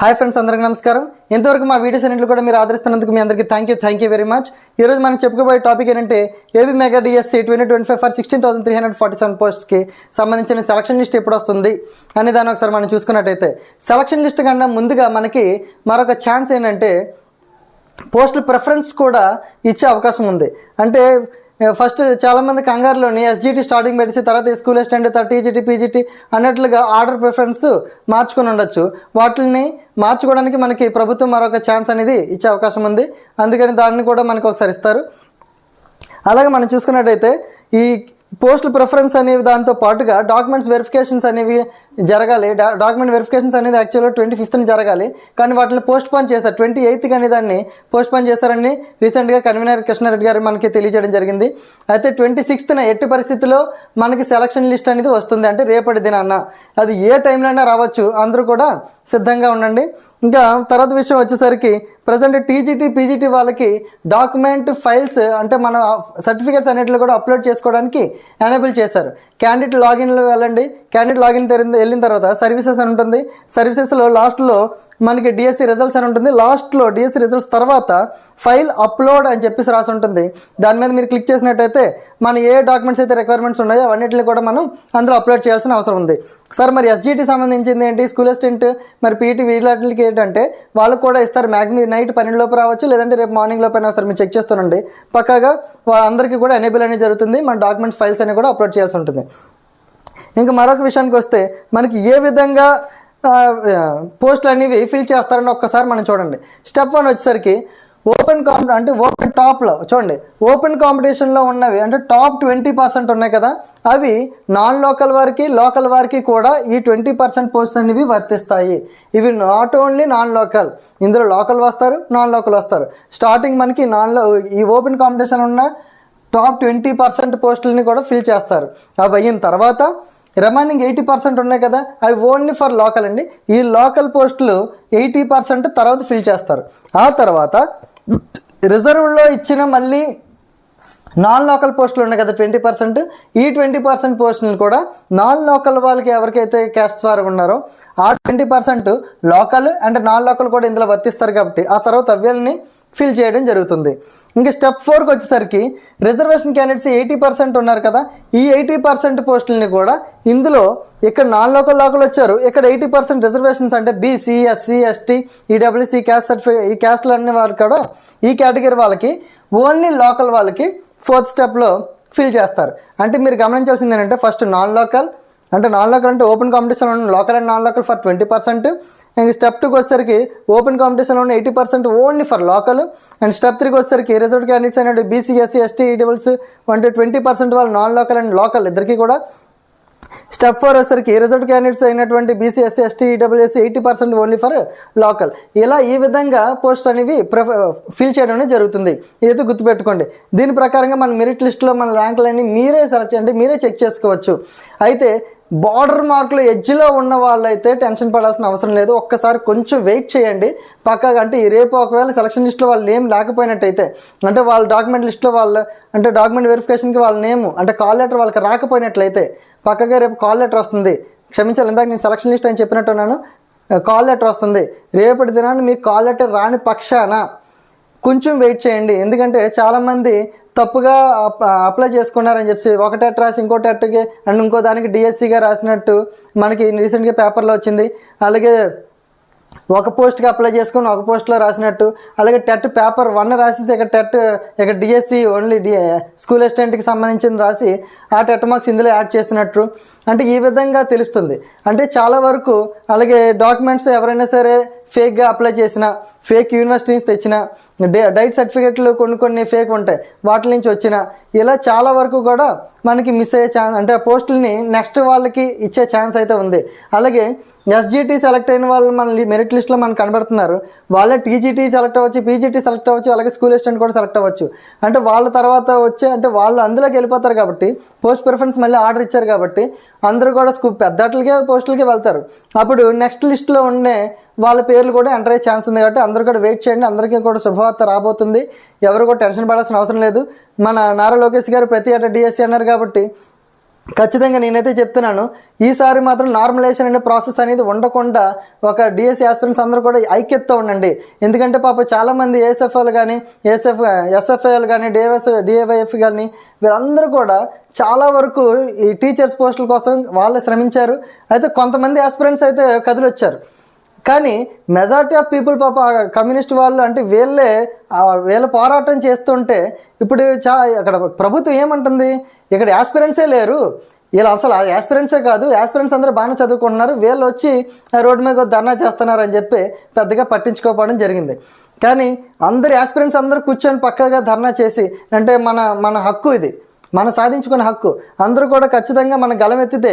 Hi friends అందరికీ నమస్కారం. ఇంతవరకు మా వీడియోస్ అన్నింటిలో కూడా మీరు ఆదరిస్తున్నందుకు మీ అందరికీ thank you thank you very much ఈ రోజు మనం చెప్పుకోబోయే టాపిక్ ఏంటంటే AP mega DSC twenty twenty five for sixteen thousand three hundred forty seven పోస్ట్స్కి సంబంధించిన సెలక్షన్ లిస్ట్ ఎప్పుడు వస్తుంది అనే దాన్ని ఒకసారి మనం చూసుకున్నట్టయితే సెలక్షన్ లిస్ట్ కన్నా ముందుగా మనకి మరొక ఛాన్స్ ఏంటంటే పోస్టుల ప్రిఫరెన్స్ కూడా ఇచ్చే అవకాశం ఉంది. అంటే ఫస్ట్ చాలామంది కంగారులోని ఎస్జిటి స్టార్టింగ్ పెట్టేసి తర్వాత స్కూల్ అసిస్టెంట్ తర్వాత టీజీటీ పీజీటీ అన్నట్లుగా ఆర్డర్ ప్రిఫరెన్స్ మార్చుకొని ఉండొచ్చు. వాటిని మార్చుకోవడానికి మనకి ప్రభుత్వం మరొక ఛాన్స్ అనేది ఇచ్చే అవకాశం ఉంది. అందుకని దాన్ని కూడా మనకు ఒకసారి ఇస్తారు. అలాగే మనం చూసుకున్నట్టయితే ఈ పోస్టుల ప్రిఫరెన్స్ అనేవి దాంతో పాటుగా డాక్యుమెంట్స్ వెరిఫికేషన్స్ అనేవి జరగాలి. డా డాక్యుమెంట్ వెరిఫికేషన్స్ అనేది యాక్చువల్గా ట్వంటీ ఫిఫ్త్ని జరగాలి. కానీ వాటిని పోస్ట్ పోన్ చేశారు. ట్వంటీ ఎయిత్కి అనే దాన్ని పోస్ట్ పోన్ చేశారని రీసెంట్గా కన్వీనర్ కృష్ణారెడ్డి గారు మనకి తెలియజేయడం జరిగింది. అయితే ట్వంటీ సిక్స్త్న ఎట్టి పరిస్థితుల్లో మనకి సెలక్షన్ లిస్ట్ అనేది వస్తుంది. అంటే రేపటి దినాన్న అది ఏ టైంలో అయినా రావచ్చు? అందరూ కూడా సిద్ధంగా ఉండండి. ఇంకా తర్వాత విషయం వచ్చేసరికి ప్రజెంట్ టీజీటీ పీజీటీ వాళ్ళకి డాక్యుమెంట్ ఫైల్స్ అంటే మన సర్టిఫికేట్స్ అన్నింటిలో కూడా అప్లోడ్ చేసుకోవడానికి ఎనేబుల్ చేశారు. క్యాండిడేట్ లాగిన్లో వెళ్ళండి. క్యాండిడేట్ లాగిన్ తెరింది వెళ్ళిన తర్వాత సర్వీసెస్ అని ఉంటుంది. సర్వీసెస్లో లాస్ట్లో మనకి డిఎస్సి రిజల్ట్స్ అని ఉంటుంది. లాస్ట్లో డిఎస్సి రిజల్ట్స్ తర్వాత ఫైల్ అప్లోడ్ అని చెప్పేసి రాసి ఉంటుంది. దాని మీద మీరు క్లిక్ చేసినట్టయితే మన ఏ డాక్యుమెంట్స్ అయితే రిక్వైర్మెంట్స్ ఉన్నాయో అవన్నిటిని కూడా మనం అందులో అప్లోడ్ చేయాల్సిన అవసరం ఉంది. సార్ మరి ఎస్జిటి సంబంధించింది ఏంటి? స్కూల్ అసిస్టెంట్ మరి పీటీ వీళ్ళకి ఏంటంటే వాళ్ళకు కూడా ఇస్తారు. మ్యాక్సిమం నైట్ పన్నెండు లోపు రావచ్చు లేదంటే రేపు మార్నింగ్ లోపు అయినా సరే మీరు చెక్ చేస్తానండి. పక్కాగా వాళ్ళందరికీ కూడా ఎనేబుల్ అనేది జరుగుతుంది. మన డాక్యుమెంట్స్ ఫైల్స్ అనేవి కూడా అప్లోడ్ చేయాల్సి ఉంటుంది. ఇంకా మరొక విషయానికి వస్తే మనకి ఏ విధంగా పోస్టులు అనేవి ఫిల్ చేస్తారని ఒక్కసారి మనం చూడండి. స్టెప్ వన్ వచ్చేసరికి ఓపెన్ కాంపిటీ అంటే ఓపెన్ టాప్లో చూడండి. ఓపెన్ కాంపిటీషన్లో ఉన్నవి అంటే టాప్ ట్వంటీ పర్సెంట్ ఉన్నాయి కదా అవి నాన్ లోకల్ వారికి లోకల్ వారికి కూడా ఈ ట్వంటీ పర్సెంట్ పోస్ట్ అనేవి వర్తిస్తాయి. ఇవి నాట్ ఓన్లీ నాన్ లోకల్ ఇందులో లోకల్ వస్తారు నాన్ లోకల్ వస్తారు. స్టార్టింగ్ మనకి నాన్లో ఈ ఓపెన్ కాంపిటీషన్ ఉన్న టాప్ ట్వంటీ పర్సెంట్ పోస్టులని కూడా ఫిల్ చేస్తారు. అవి అయిన తర్వాత రిమైనింగ్ ఎయిటీ పర్సెంట్ ఉన్నాయి కదా అవి ఓన్లీ ఫర్ లోకల్ అండి. ఈ లోకల్ పోస్టులు ఎయిటీ పర్సెంట్ తర్వాత ఫిల్ చేస్తారు. ఆ తర్వాత రిజర్వ్లో ఇచ్చిన మళ్ళీ నాన్ లోకల్ పోస్టులు ఉన్నాయి కదా ట్వంటీ పర్సెంట్. ఈ ట్వంటీ పర్సెంట్ పోస్టులను కూడా నాన్ లోకల్ వాళ్ళకి ఎవరికైతే క్యాస్ట్ వారు ఉన్నారో ఆ twenty percent local and non local కూడా ఇందులో వర్తిస్తారు కాబట్టి ఆ తర్వాత అవ్యాలని ఫిల్ చేయడం జరుగుతుంది. ఇంకా స్టెప్ ఫోర్కి వచ్చేసరికి రిజర్వేషన్ క్యాండిడేట్స్ ఎయిటీ పర్సెంట్ ఉన్నారు కదా ఈ ఎయిటీ పర్సెంట్ పోస్టులని కూడా ఇందులో ఇక్కడ నాన్ లోకల్ లోకల్ వచ్చారు. ఇక్కడ ఎయిటీ పర్సెంట్ రిజర్వేషన్స్ అంటే BC SC ST EWS caste certificate ఈ క్యాస్ట్లు అన్ని వారు కూడా ఈ కేటగిరీ వాళ్ళకి ఓన్లీ లోకల్ వాళ్ళకి ఫోర్త్ స్టెప్లో ఫిల్ చేస్తారు. అంటే మీరు గమనించాల్సింది ఏంటంటే ఫస్ట్ నాన్ లోకల్ అంటే నాన్ లోకల్ అంటే ఓపెన్ కాంపిటీషన్ ఉన్న local and non local for twenty percent ఇంక స్టెప్ టూకి వచ్చేసరికి ఓపెన్ కాంపిటీషన్లో ఉన్న eighty percent only for local and step త్రీకి వచ్చేసరికి రిజర్వ్ క్యాండిడేట్స్ అనేది BC SC ST EWS one to twenty percent వాళ్ళు నాన్ లోకల్ అండ్ లోకల్ ఇద్దరికి కూడా. స్టెప్ ఫోర్ వచ్చేసరికి రిజర్వ్ క్యాండిడేట్స్ అయినటువంటి BC SC ST EWS eighty percent only for local ఇలా ఈ విధంగా పోస్ట్ అనేవి ఫిల్ చేయడం అనేది జరుగుతుంది. ఇది గుర్తుపెట్టుకోండి. దీని ప్రకారంగా మన మెరిట్ లిస్ట్లో మన ర్యాంకులన్నీ మీరే సెలెక్ట్ అంటే మీరే చెక్ చేసుకోవచ్చు. అయితే బార్డర్ మార్కులు ఎడ్జ్లో ఉన్న వాళ్ళైతే టెన్షన్ పడాల్సిన అవసరం లేదు. ఒక్కసారి కొంచెం వెయిట్ చేయండి. పక్కాగా అంటే ఈ రేపు ఒకవేళ సెలక్షన్ లిస్ట్లో వాళ్ళు నేమ్ లేకపోయినట్టయితే అంటే వాళ్ళ డాక్యుమెంట్ లిస్ట్లో వాళ్ళు అంటే డాక్యుమెంట్ వెరిఫికేషన్కి వాళ్ళ నేమ్ అంటే కాల్ లెటర్ వాళ్ళకి రాకపోయినట్లయితే పక్కగా రేపు కాల్ లెటర్ వస్తుంది. క్షమించాలి ఇందాక నేను సెలక్షన్ లిస్ట్ అని చెప్పినట్టున్నాను. కాల్ లెటర్ వస్తుంది. రేపటి దినాన్ని మీకు కాల్ లెటర్ రాని పక్షాన కొంచెం వెయిట్ చేయండి. ఎందుకంటే చాలామంది తప్పుగా అప్- అప్లై చేసుకున్నారని చెప్పి ఒక టెట్ రాసి ఇంకో టెట్కి అండ్ ఇంకో దానికి డిఎస్సిగా రాసినట్టు మనకి రీసెంట్గా పేపర్లో వచ్చింది. అలాగే ఒక పోస్ట్కి అప్లై చేసుకుని ఒక పోస్ట్లో రాసినట్టు. అలాగే టెట్ పేపర్ వన్ రాసేసి ఇక్కడ టెట్ ఇక డిఎస్సి ఓన్లీ డి స్కూల్ అసిస్టెంట్కి సంబంధించిన రాసి ఆ టెట్ మార్క్స్ ఇందులో యాడ్ చేసినట్టు. అంటే ఈ విధంగా తెలుస్తుంది. అంటే చాలా వరకు అలాగే డాక్యుమెంట్స్ ఎవరైనా సరే ఫేక్గా అప్లై చేసిన ఫేక్ యూనివర్సిటీస్ తెచ్చిన డైట్ సర్టిఫికెట్లు కొన్ని కొన్ని ఫేక్ ఉంటాయి. వాటి నుంచి వచ్చిన ఇలా చాలా వరకు కూడా మనకి మిస్ అయ్యే ఛాన్స్ అంటే ఆ పోస్టుల్ని నెక్స్ట్ వాళ్ళకి ఇచ్చే ఛాన్స్ అయితే ఉంది. అలాగే ఎస్జిటి సెలెక్ట్ అయిన వాళ్ళు మన మెరిట్ లిస్ట్లో మనకు కనబడుతున్నారు. వాళ్ళే టీజీటీ సెలెక్ట్ అవ్వచ్చు పీజీటీ సెలెక్ట్ అవ్వచ్చు అలాగే స్కూల్ అసిస్టెంట్ కూడా సెలెక్ట్ అవ్వచ్చు. అంటే వాళ్ళ తర్వాత వచ్చే అంటే వాళ్ళు అందులోకి వెళ్ళిపోతారు కాబట్టి పోస్ట్ ప్రిఫరెన్స్ మళ్ళీ ఆర్డర్ ఇచ్చారు కాబట్టి అందరూ కూడా స్కూ పెద్దట్లకే పోస్టులకే వెళ్తారు. అప్పుడు నెక్స్ట్ లిస్ట్లో ఉండే వాళ్ళ పేర్లు కూడా ఎంటర్ అయ్యే ఛాన్స్ ఉంది కాబట్టి అందరూ కూడా వెయిట్ చేయండి. అందరికీ కూడా శుభవార్త రాబోతుంది. ఎవరు కూడా టెన్షన్ పడాల్సిన అవసరం లేదు. మన నారా లోకేష్ గారు ప్రతి ఏటా డిఎస్సీ అన్నారు కాబట్టి ఖచ్చితంగా నేనైతే చెప్తున్నాను. ఈసారి మాత్రం నార్మలైజేషన్ అనే ప్రాసెస్ అనేది ఉండకుండా ఒక డిఎస్సి ఆస్పిరెంట్స్ అందరూ కూడా ఐక్యతతో ఉండండి. ఎందుకంటే పాప చాలామంది ఏఎస్ఎఫ్ఎల్ కానీ ఏఎస్ఎఫ్ ఎస్ఎఫ్ఐఎల్ కానీ డిఎఫ్ఎస్ డిఏవైఎఫ్ కానీ వీళ్ళందరూ కూడా చాలా వరకు ఈ టీచర్స్ పోస్టుల కోసం వాళ్ళే శ్రమించారు. అయితే కొంతమంది ఆస్పిరెంట్స్ అయితే కదిలొచ్చారు. కానీ మెజార్టీ ఆఫ్ పీపుల్ పాప కమ్యూనిస్ట్ వాళ్ళు అంటే వీళ్ళే వీళ్ళ పోరాటం చేస్తుంటే ఇప్పుడు చా అక్కడ ప్రభుత్వం ఏమంటుంది? ఇక్కడ యాస్పిరెంట్సే లేరు. వీళ్ళు అసలు యాస్పిరెంట్సే కాదు. యాస్పిరెంట్స్ అందరూ బాగానే చదువుకుంటున్నారు. వీళ్ళు వచ్చి ఆ రోడ్డు మీద ధర్నా చేస్తున్నారు అని చెప్పి పెద్దగా పట్టించుకోకపోవడం జరిగింది. కానీ అందరు యాస్పిరెంట్స్ అందరూ కూర్చొని పక్కగా ధర్నా చేసి అంటే మన మన హక్కు ఇది. మనం సాధించుకునే హక్కు. అందరూ కూడా ఖచ్చితంగా మన గలమెత్తితే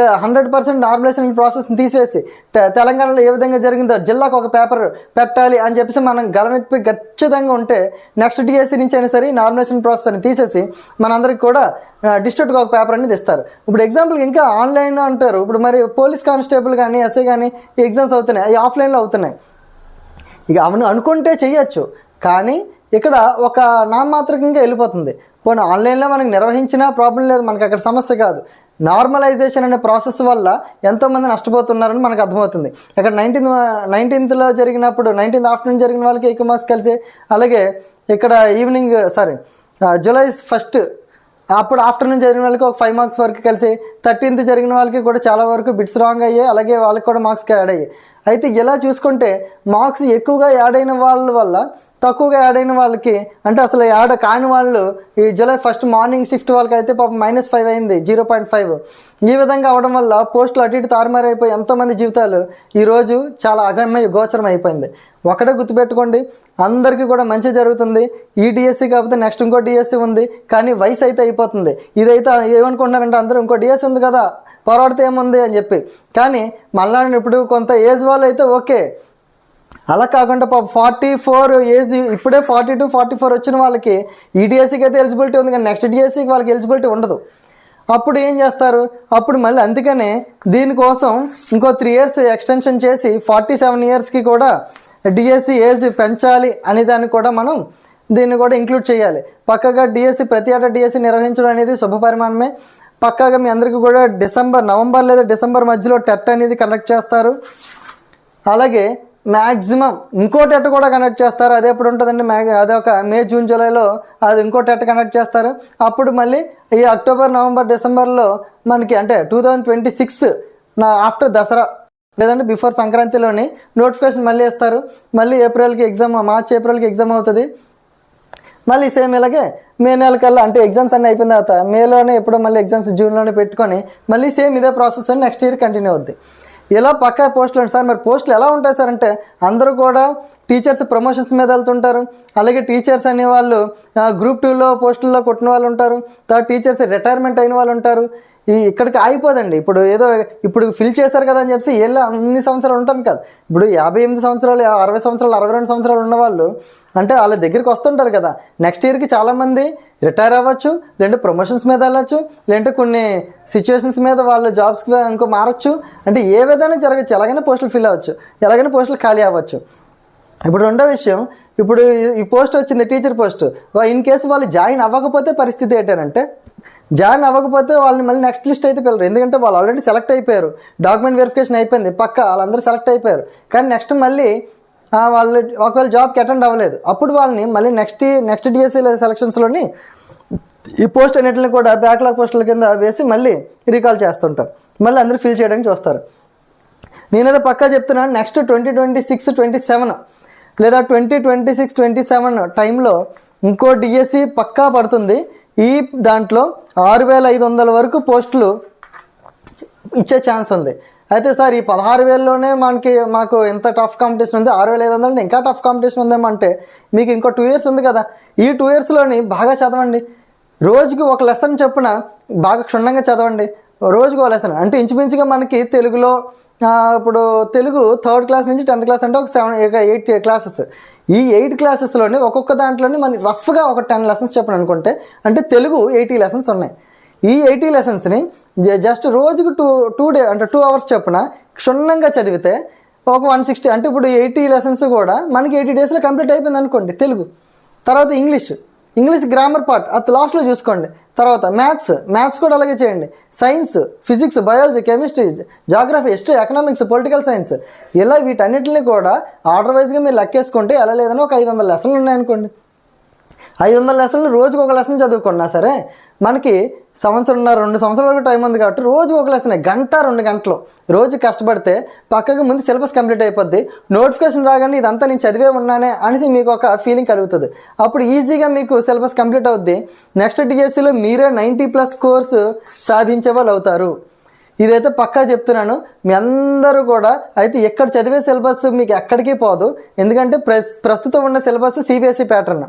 హండ్రెడ్ పర్సెంట్ నార్మలైజేషన్ ప్రాసెస్ని తీసేసి తె- తెలంగాణలో ఏ విధంగా జరిగిందో జిల్లాకు ఒక పేపర్ పెట్టాలి అని చెప్పేసి మనం గలనొప్పి ఖచ్చితంగా ఉంటే నెక్స్ట్ డిఎస్సి నుంచి అయినా సరే నార్మలైజేషన్ ప్రాసెస్ అని తీసేసి మనందరికి కూడా డిస్ట్రిక్ట్కి ఒక పేపర్ అనేది ఇస్తారు. ఇప్పుడు ఎగ్జాంపుల్ ఇంకా ఆన్లైన్ అంటారు. ఇప్పుడు మరి పోలీస్ కానిస్టేబుల్ కానీ ఎస్ఐ కానీ ఎగ్జామ్స్ అవుతున్నాయి. అవి ఆఫ్లైన్లో అవుతున్నాయి. ఇక అవును అనుకుంటే చేయొచ్చు కానీ ఇక్కడ ఒక నామాత్రకంగా వెళ్ళిపోతుంది. పోనీ ఆన్లైన్లో మనకి నిర్వహించినా ప్రాబ్లం లేదు. మనకి అక్కడ సమస్య కాదు. నార్మలైజేషన్ అనే ప్రాసెస్ వల్ల ఎంతోమంది నష్టపోతున్నారని మనకు అర్థమవుతుంది. ఇక్కడ నైన్టీన్త్ నైన్టీన్త్లో జరిగినప్పుడు నైన్టీన్త్ ఆఫ్టర్నూన్ జరిగిన వాళ్ళకి ఎక్కువ మార్క్స్ కలిసి అలాగే ఇక్కడ ఈవినింగ్ సారీ జూలై ఫస్ట్ అప్పుడు ఆఫ్టర్నూన్ జరిగిన వాళ్ళకి ఒక ఫైవ్ మార్క్స్ వరకు కలిసి థర్టీన్త్ జరిగిన వాళ్ళకి కూడా చాలా వరకు బిట్స్ రాంగ్ అయ్యాయి అలాగే వాళ్ళకి కూడా మార్క్స్ యాడ్ అయ్యాయి. అయితే ఇలా చూసుకుంటే మార్క్స్ ఎక్కువగా యాడ్ అయిన వాళ్ళ వల్ల తక్కువగా యాడ్ అయిన వాళ్ళకి అంటే అసలు యాడ్ కాని వాళ్ళు ఈ జూలై ఫస్ట్ మార్నింగ్ షిఫ్ట్ వాళ్ళకి అయితే పాపం మైనస్ ఫైవ్ అయింది జీరో పాయింట్ ఫైవ్. ఈ విధంగా అవడం వల్ల పోస్టులు అటు ఇటు తారుమారైపోయి ఎంతోమంది జీవితాలు ఈరోజు చాలా అగమ్య గోచరం అయిపోయింది. ఒకటే గుర్తుపెట్టుకోండి అందరికీ కూడా మంచి జరుగుతుంది. ఈ డిఎస్సి కాకపోతే నెక్స్ట్ ఇంకో డిఎస్సి ఉంది కానీ వయసు అయితే అయిపోతుంది. ఇదైతే ఏమనుకుంటున్నారంటే అందరూ ఇంకో డిఎస్సి ఉంది కదా. పోరాడితే ఏముంది అని చెప్పి. కానీ మళ్ళా ఇప్పుడు కొంత ఏజ్ వాళ్ళు అయితే ఓకే. అలా కాకుండా పాప ఫార్టీ ఫోర్ ఏజ్ ఇప్పుడే ఫార్టీ టు ఫార్టీ ఫోర్ వచ్చిన వాళ్ళకి ఈడిఎస్సీకి అయితే ఎలిజిబిలిటీ ఉంది కానీ నెక్స్ట్ డిఎస్సీకి వాళ్ళకి ఎలిజిబిలిటీ ఉండదు. అప్పుడు ఏం చేస్తారు? అప్పుడు మళ్ళీ అందుకనే దీనికోసం ఇంకో త్రీ ఇయర్స్ ఎక్స్టెన్షన్ చేసి ఫార్టీ సెవెన్ ఇయర్స్కి కూడా డిఎస్సి ఏజ్ పెంచాలి అనే దాన్ని కూడా మనం దీన్ని కూడా ఇంక్లూడ్ చేయాలి. పక్కగా డిఎస్సి ప్రతి ఏటా డిఎస్సి నిర్వహించడం అనేది శుభ పరిమాణమే పక్కాగా మీ అందరికీ కూడా డిసెంబర్ నవంబర్ లేదా డిసెంబర్ మధ్యలో టెట్ అనేది కండక్ట్ చేస్తారు. అలాగే మ్యాక్సిమం ఇంకో టెట్ కూడా కండక్ట్ చేస్తారు. అది ఎప్పుడు ఉంటుందండి? మ్యాగ్ అదే ఒక మే జూన్ జూలైలో అది ఇంకో టెట్ కండక్ట్ చేస్తారు. అప్పుడు మళ్ళీ ఈ అక్టోబర్ నవంబర్ డిసెంబర్లో మనకి అంటే టూ థౌజండ్ ట్వంటీ సిక్స్ నా ఆఫ్టర్ దసరా లేదంటే బిఫోర్ సంక్రాంతిలోని నోటిఫికేషన్ మళ్ళీ ఇస్తారు. మళ్ళీ ఏప్రిల్కి ఎగ్జామ్ మార్చ్ ఏప్రిల్కి ఎగ్జామ్ అవుతుంది. మళ్ళీ సేమ్ ఇలాగే మే నెల కల్లా అంటే ఎగ్జామ్స్ అన్నీ అయిపోయిన తర్వాత మేలోనే ఎప్పుడో మళ్ళీ ఎగ్జామ్స్ జూన్లోనే పెట్టుకొని మళ్ళీ సేమ్ ఇదే ప్రాసెస్ అని నెక్స్ట్ ఇయర్ కంటిన్యూ అవుద్ది. ఇలా పక్కా పోస్టులు సార్ మరి పోస్టులు ఎలా ఉంటాయి సార్ అంటే అందరూ కూడా టీచర్స్ ప్రమోషన్స్ మీద వెళ్తుంటారు. అలాగే టీచర్స్ అనే వాళ్ళు గ్రూప్ టూలో పోస్టుల్లో కొట్టిన వాళ్ళు ఉంటారు. తర్వాత టీచర్స్ రిటైర్మెంట్ అయిన వాళ్ళు ఉంటారు. ఈ ఇక్కడికి ఆగిపోదండి. ఇప్పుడు ఏదో ఇప్పుడు ఫిల్ చేశారు కదా అని చెప్పి వెళ్ళి అన్ని సంవత్సరాలు ఉంటాను కదా. ఇప్పుడు యాభై ఎనిమిది సంవత్సరాలు అరవై సంవత్సరాలు అరవై రెండు సంవత్సరాలు ఉన్నవాళ్ళు అంటే వాళ్ళ దగ్గరికి వస్తుంటారు కదా. నెక్స్ట్ ఇయర్కి చాలామంది రిటైర్ అవ్వచ్చు లేదంటే ప్రమోషన్స్ మీద వెళ్ళచ్చు లేదంటే కొన్ని సిచ్యువేషన్స్ మీద వాళ్ళు జాబ్స్కి ఇంకో మారచ్చు. అంటే ఏ విధంగా జరగచ్చు? ఎలాగైనా పోస్టులు ఫిల్ అవ్వచ్చు. ఎలాగైనా పోస్టులు ఖాళీ అవ్వచ్చు. ఇప్పుడు రెండో విషయం ఇప్పుడు ఈ- పోస్ట్ వచ్చింది టీచర్ పోస్ట్. ఇన్ కేసు వాళ్ళు జాయిన్ అవ్వకపోతే పరిస్థితి ఏంటంటే జాయిన్ అవ్వకపోతే వాళ్ళని మళ్ళీ నెక్స్ట్ లిస్ట్ అయితే పిల్లరు ఎందుకంటే వాళ్ళు ఆల్రెడీ సెలెక్ట్ అయిపోయారు. డాక్యుమెంట్ వెరిఫికేషన్ అయిపోయింది. పక్క వాళ్ళందరూ సెలెక్ట్ అయిపోయారు. కానీ నెక్స్ట్ మళ్ళీ వాళ్ళు ఒకవేళ జాబ్కి అటెండ్ అవ్వలేదు. అప్పుడు వాళ్ళని మళ్ళీ నెక్స్ట్ నెక్స్ట్ డిఎస్సీ సెలక్షన్స్లోని ఈ పోస్ట్ అన్నింటిని కూడా బ్యాక్లాగ్ పోస్టుల కింద వేసి మళ్ళీ రీకాల్ చేస్తుంటారు. మళ్ళీ అందరూ ఫిల్ చేయడానికి చూస్తారు. నేనేదో పక్కా చెప్తున్నాను next twenty twenty six twenty seven లేదా twenty twenty six twenty seven టైంలో ఇంకో డిఎస్సి పక్కా పడుతుంది. ఈ దాంట్లో ఆరు వేల ఐదు వందల వరకు పోస్టులు ఇచ్చే ఛాన్స్ ఉంది. అయితే సార్ ఈ పదహారు వేలలోనే మనకి మాకు ఎంత టఫ్ కాంపిటీషన్ ఉంది? ఆరు వేల ఐదు వందలు ఇంకా టఫ్ కాంపిటీషన్ ఉందేమంటే మీకు ఇంకో టూ ఇయర్స్ ఉంది కదా. ఈ టూ ఇయర్స్లోని బాగా చదవండి. రోజుకి ఒక లెసన్ చొప్పున బాగా క్షుణ్ణంగా చదవండి. రోజుకో ఒక లెసన్. అంటే ఇంచుమించుగా మనకి తెలుగులో ఇప్పుడు తెలుగు థర్డ్ క్లాస్ నుంచి టెన్త్ క్లాస్ అంటే ఒక సెవెన్ ఎయిట్ క్లాసెస్. ఈ ఎయిట్ క్లాసెస్లోనే ఒక్కొక్క దాంట్లోనే మనకి రఫ్గా ఒక టెన్ లెసన్స్ చెప్పను అనుకుంటే అంటే తెలుగు ఎయిటీ లెసన్స్ ఉన్నాయి. ఈ ఎయిటీ లెసన్స్ని జస్ట్ రోజుకు టూ టూ డే అంటే టూ అవర్స్ చొప్పున క్షుణ్ణంగా చదివితే ఒక వన్ సిక్స్టీ అంటే ఇప్పుడు ఎయిటీ లెసన్స్ కూడా మనకి ఎయిటీ డేస్లో కంప్లీట్ అయిపోయింది అనుకోండి తెలుగు. తర్వాత ఇంగ్లీష్. ఇంగ్లీష్ గ్రామర్ పార్ట్ అది లాస్ట్లో చూసుకోండి. తర్వాత మ్యాథ్స్ మ్యాథ్స్ కూడా అలాగే చేయండి. Science physics biology chemistry geography history economics political science ఇలా వీటన్నిటిని కూడా ఆర్డర్ వైజ్గా మీరు లెక్కేసుకుంటే ఎలా లేదని ఒక ఐదు వందల లెసన్లు ఉన్నాయనుకోండి. ఐదు వందల లెసన్లు రోజుకు ఒక లెసన్ చదువుకున్నా సరే మనకి సంవత్సరంన్నర రెండు సంవత్సరాల వరకు టైం ఉంది కాబట్టి రోజు ఒక లెసన్ గంట రెండు గంటలు. రోజు కష్టపడితే పక్కకు ముందు సిలబస్ కంప్లీట్ అయిపోద్ది. నోటిఫికేషన్ రాగానే ఇదంతా నేను చదివే ఉన్నానే అనేసి మీకు ఒక ఫీలింగ్ కలుగుతుంది. అప్పుడు ఈజీగా మీకు సిలబస్ కంప్లీట్ అవుద్ది. నెక్స్ట్ డిఎస్సిలో మీరే నైంటీ ప్లస్ కోర్సు సాధించే వాళ్ళు అవుతారు. ఇదైతే పక్కా చెప్తున్నాను. మీ అందరూ కూడా అయితే ఎక్కడ చదివే సిలబస్ మీకు ఎక్కడికి పోదు. ఎందుకంటే ప్రస్ ప్రస్తుతం ఉన్న syllabus CBSE pattern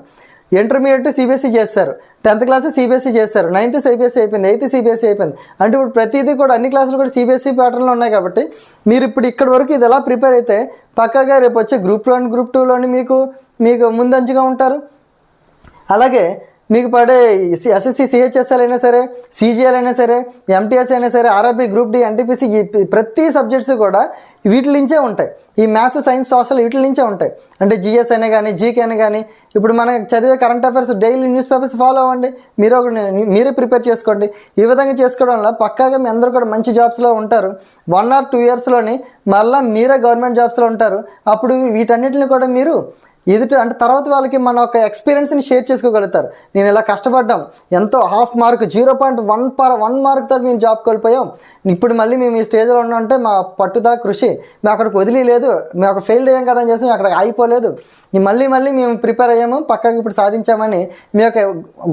intermediate CBSE చేస్తారు. టెన్త్ క్లాస్ సిబిఎస్ఈ చేస్తారు. నైన్త్ సిబిఎస్ఈ అయిపోయింది. ఎయిత్ సిబిఎస్ఈ అయిపోయింది. అంటే ఇప్పుడు ప్రతిదీ కూడా అన్ని క్లాసులు కూడా సిబిఎస్ఈ ప్యాటర్న్లో ఉన్నాయి కాబట్టి మీరు ఇప్పుడు ఇక్కడ వరకు ఇది ఎలా ప్రిపేర్ అయితే పక్కాగా రేపు వచ్చే గ్రూప్ వన్ గ్రూప్ టూలోని మీకు మీకు ముందంజగా ఉంటారు. అలాగే మీకు పడే ఎస్ఎస్సి సిహెచ్ఎస్ఎల్ అయినా సరే సిజిఎల్ అయినా సరే ఎంటీఎస్ అయినా సరే ఆర్ఆర్బీ గ్రూప్ డి ఎన్టీపీసీ ఈ ప్రతి సబ్జెక్ట్స్ కూడా వీటి నుంచే ఉంటాయి. ఈ మ్యాథ్స్ సైన్స్ సోషల్ వీటి నుంచే ఉంటాయి. అంటే జిఎస్ అయినా కానీ జీకే అయినా కానీ ఇప్పుడు మనం చదివే current affairs daily news papers follow అవ్వండి. మీరు ఒక మీరే ప్రిపేర్ చేసుకోండి. ఈ విధంగా చేసుకోవడం వల్ల పక్కాగా మీ అందరూ కూడా మంచి జాబ్స్లో ఉంటారు. వన్ ఆర్ టూ ఇయర్స్లోని మళ్ళీ మీరే గవర్నమెంట్ జాబ్స్లో ఉంటారు. అప్పుడు వీటన్నిటిని కూడా మీరు ఎదుటి అంటే తర్వాత వాళ్ళకి మన ఒక ఎక్స్పీరియన్స్ని షేర్ చేసుకోగలుగుతారు. నేను ఇలా కష్టపడ్డాం. ఎంతో half mark zero point one per one mark తోటి మేము జాబ్ కోల్పోయాం. ఇప్పుడు మళ్ళీ మేము ఈ స్టేజ్లో ఉన్నామంటే మా పట్టుదల కృషి. మేము అక్కడికి వదిలేదు మేము అక్కడ ఫెయిల్ అయ్యాం కదా అని చేసి మేము అక్కడ అయిపోలేదు మళ్ళీ మళ్ళీ మేము ప్రిపేర్ అయ్యాము. పక్కకి ఇప్పుడు సాధించామని మీ యొక్క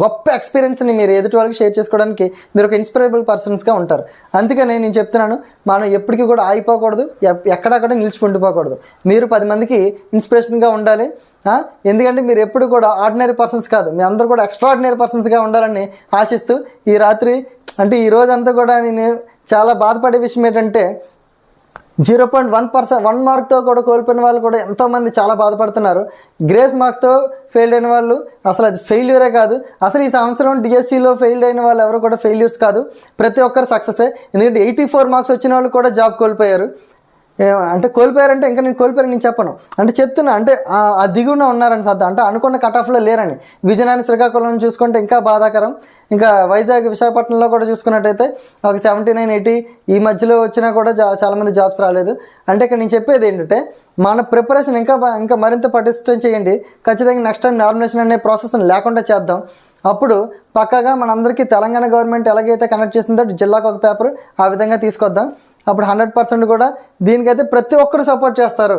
గొప్ప ఎక్స్పీరియన్స్ని మీరు ఎదుటి వాళ్ళకి షేర్ చేసుకోవడానికి మీరు ఒక ఇన్స్పిరబుల్ పర్సన్స్గా ఉంటారు. అందుకని నేను చెప్తున్నాను మనం ఎప్పటికీ కూడా ఆగిపోకూడదు. ఎక్కడక్కడ ఎక్కడక్కడ ఉండిపోకూడదు మీరు పది మందికి ఇన్స్పిరేషన్గా ఉండాలి. ఎందుకంటే మీరు ఎప్పుడు కూడా ఆర్డినరీ పర్సన్స్ కాదు. మీ అందరూ కూడా ఎక్స్ట్రాడినరీ పర్సన్స్గా ఉండాలని ఆశిస్తూ ఈ రాత్రి అంటే ఈ రోజంతా కూడా నేను చాలా బాధపడే విషయం ఏంటంటే zero point one percent one మార్క్తో కూడా కోల్పోయిన వాళ్ళు కూడా ఎంతోమంది చాలా బాధపడుతున్నారు. గ్రేస్ మార్క్స్తో ఫెయిల్ అయిన వాళ్ళు అసలు అది ఫెయిల్యూరే కాదు. అసలు ఈ సంవత్సరం డిఎస్సిలో ఫెయిల్ అయిన వాళ్ళు ఎవరు కూడా ఫెయిల్యూర్స్ కాదు. ప్రతి ఒక్కరు సక్సెసే ఎందుకంటే ఎయిటీ ఫోర్ మార్క్స్ వచ్చిన వాళ్ళు కూడా జాబ్ కోల్పోయారు. అంటే కోల్పోయారంటే ఇంకా నేను కోల్పోయారని నేను చెప్పను. అంటే చెప్తున్నా అంటే ఆ- దిగువన ఉన్నారని సర్దా అంటే అనుకున్న కట్ ఆఫ్లో లేరని. విజయనగరం శ్రీకాకుళం చూసుకుంటే ఇంకా బాధాకరం. ఇంకా వైజాగ్ విశాఖపట్నంలో కూడా చూసుకున్నట్టయితే ఒక సెవెంటీ నైన్ ఎయిటీ ఈ మధ్యలో వచ్చినా కూడా జా చాలామంది జాబ్స్ రాలేదు. అంటే ఇక్కడ నేను చెప్పేది ఏంటంటే మన ప్రిపరేషన్ ఇంకా ఇంకా మరింత పటిష్టం చేయండి. ఖచ్చితంగా నెక్స్ట్ టైం నామినేషన్ అనే ప్రాసెస్ లేకుండా చేద్దాం. అప్పుడు పక్కగా మనందరికీ తెలంగాణ గవర్నమెంట్ ఎలాగైతే కనెక్ట్ చేసిందో జిల్లాకు ఒక పేపర్ ఆ విధంగా తీసుకొద్దాం. అప్పుడు హండ్రెడ్ పర్సెంట్ కూడా దీనికైతే ప్రతి ఒక్కరు సపోర్ట్ చేస్తారు.